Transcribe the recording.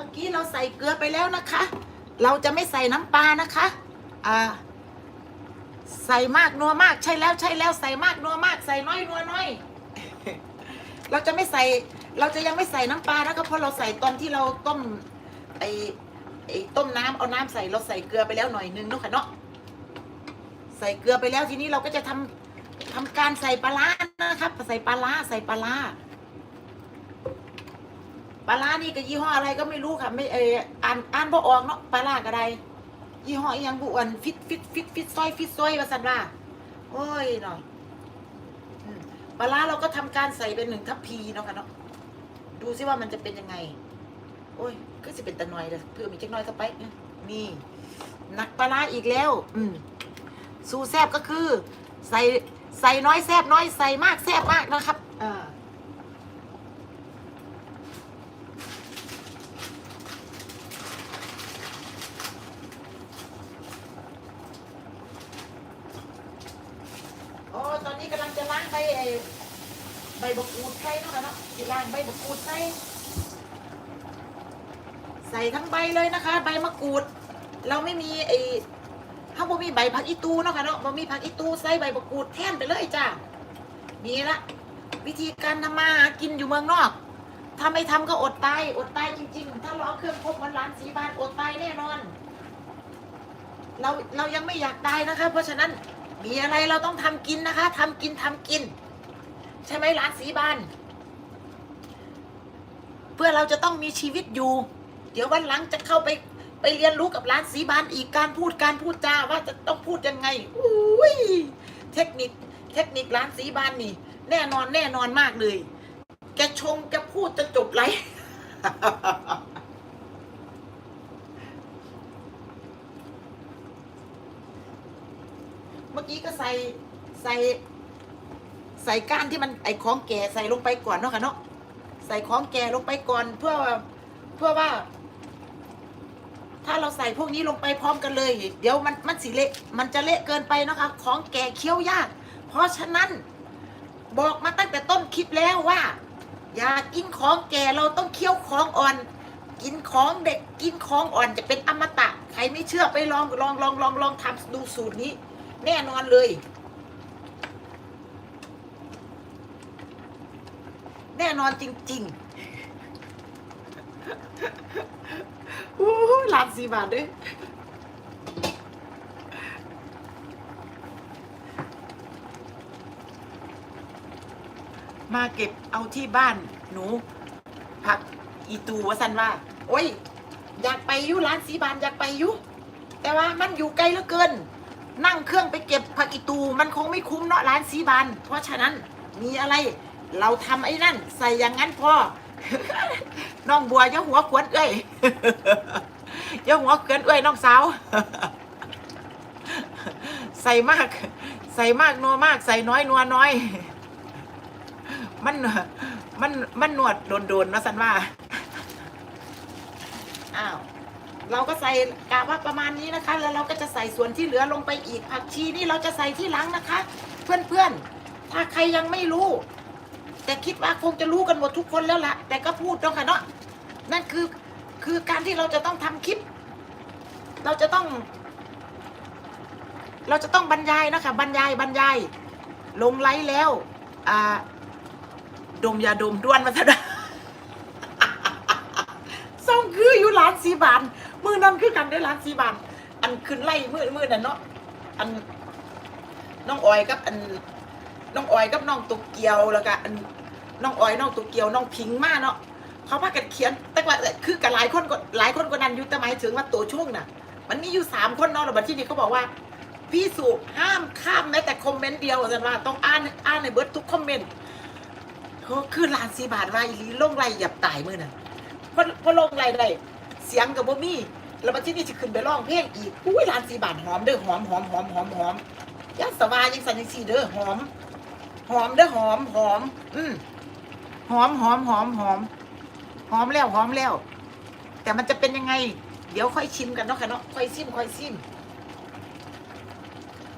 ื่อกี้เราใส่เกลือไปแล้วนะคะ เราจะไม่ใส่น้ำปลานะคะ อ่า ใส่มากนัวมากใช่แล้วใช่แล้วใส่มากนัวมากใส่น้อยนัวน้อย เราจะไม่ใส่ เราจะยังไม่ใส่น้ำปลานะคะเพราะเราใส่ตอนที่เราต้มไอ้ไอ้ต้มน้ำเอาน้ำใส่เราใส่เกลือไปแล้วหน่อยนึงเนาะค่ะเนาะ ใส่เกลือไปแล้วทีนี้เราก็จะทำทำการใส่ปลาร้านะครับใส่ปลาร้าใส่ปลาร้า ปลาร้านี่ก็ยี่ห้ออะไรก็ไม่รู้ค่ะ ไม่เอออ่านอ่านบ่ออกเนาะปลาร้าก็ได้ยี่ห้ออีหยังบุอันฟิตฟิตฟิตฟิตซอยฟิตซอยว่าสันว่าโอ้ยหน่อยปลาร้าเราก็ทำการใส่เป็นหนึ่งทัพพีเนาะค่ะเนาะดูซิว่ามันจะเป็นยังไง โอ้ยก็จะเป็นตะนอยเลยเพื่อมีเจักหน้อยก็ไปเนี่ยนี่หนักปลาร้าอีกแล้ว อืมสูแซบก็คือ ใส่ใส่น้อยแซบน้อยใส่มากแซบมากนะครับอ่าโอ้ตอนนี้ กำลังจะล้างใบใบบกรูดใส่เนาะค่ะเนาะจะล้างใบบกรูดใส่ใส่ทั้งใบเลยนะคะ ใบมะกรูด เราไม่มีไอ้ถ้าบ่มีใบผักอีตูเนาะค่ะเนาะบ่มีผักอีตูใส่ใบมะกรูดแทนไปเลยจ้านี่ละวิธีการทำมาหากินอยู่เมืองนอกถ้าไม่ทำก็อดตาย อดตายจริง ๆ ถ้าเราเอาเครื่องพกมันร้านสีบานอดตายแน่นอน เราเรายังไม่อยากตายนะคะ เพราะฉะนั้น มีอะไรเราต้องทำกินนะคะทำกินทำกิน ใช่ไหมร้านสีบาน เพื่อเราจะต้องมีชีวิตอยู่ เดี๋ยววันหลังจะเข้าไปไปเรียนรู้กับร้านสีบานอีกการพูดการพูดจาว่าจะต้องพูดยังไงอุ้ยเทคนิคเทคนิคร้านสีบานนี่ แน่นอนแน่นอนมากเลย แกชงแกพูดจะจบไร มื่อกี้ก็ใส่ใส่ใส่ก้านที่มันไอของแก่ใส่ลงไปก่อนเนาะค่ะเนาะใส่ของแก่ลงไปก่อนเพื่อเพื่อว่า ถ้าเราใส่พวกนี้ลงไปพร้อมกันเลย เดี๋ยวมันมันสิเละมันจะเละเกินไปนะคะ ของแก่เคี้ยวยาก เพราะฉะนั้นบอกมาตั้งแต่ต้นคลิปแล้วว่า อย่ากินของแก่เราต้องเคี้ยวของอ่อน กินของเด็กกินของอ่อนจะเป็นอมตะใครไม่เชื่อไปลองลองลองลองลองทำดูสูตรนี้ แน่นอนเลย แน่นอนจริงๆโอ้ยล้านสี่บาทด้วยมาเก็บเอาที่บ้านหนู ผักอีตูวสันว่า โอ้ย อยากไปยุร้านสีบานอยากไปยุแต่ว่ามันอยู่ไกลเหลือเกิน นั่งเครื่องไปเก็บผักอีตูมันคงไม่คุ้มเนาะร้านสีบานเพราะฉะนั้นมีอะไรเราทำไอ้นั่น ใส่อย่างนั้นพอน้องบัวย่าหัวขวนเอ้ยย่าหัวเกินเอ้ยน้องสาวใส่มาก ใส่มากนัวมาก ใส่น้อยนัวน้อย มันมันมันนวดโดนๆนะสันว่าอ้าว เราก็ใส่กะว่าประมาณนี้นะคะ แล้วเราก็จะใส่ส่วนที่เหลือลงไปอีกผักชีนี่เราจะใส่ที่หลังนะคะ เพื่อนๆ ถ้าใครยังไม่รู้ แต่คิดว่าคงจะรู้กันหมดทุกคนแล้วละแต่ก็พูดตรงค่ะเนาะนั่นคือคือการที่เราจะต้องทำคลิป เราจะต้อง เราจะต้องบรรยายนะคะ บรรยายบรรยาย ลงไลฟ์แล้วอ่าดมยาดมด้วนมาซะด้วยส่งคืออยู่ร้านสีบาน มือนั้นคือกันได้ร้านสีบานอันขึ้นไล่มือมือนั่นเนาะอันน้องออยกับอันน้องออยกับน้องตุกเกียวแล้วก็อันน้องออยน้องตุกเกียวน้องพิงมาเนาะเขาพากันเขียนแต่ว่าคือกับหลายคนก็หลายคนก็นั้นอยู่แต่หมายถึงว่าตัวช่วงน่ะ มันมีอยู่สามคนเนาะแล้วบัดที่นี่เขาบอกว่า พี่สุห้ามข้ามแม้แต่คอมเมนต์เดียวอาจารย์ว่าต้องอ่านอ่านในเบิร์ดทุกคอมเมนต์เขาคือลานสีบาทว่าอีลีลงไรหยับตายมือน่ะเพราะเพราะลงไรได้ เสียงกับบ่มีแล้วบัดที่นี่จะขึ้นไปร้องเพลงอีกอุ้ยลานสีบาทหอมเด้อหอมหอมหอมหอมหอมยาสวายังสันยังสีเด้อหอม หอมเด้อหอมหอม อืมหอมหอมหอมหอมหอมแล้วหอมแล้ว แต่มันจะเป็นยังไง เดี๋ยวค่อยชิมกันเนาะค่ะเนาะค่อยชิมค่อยชิม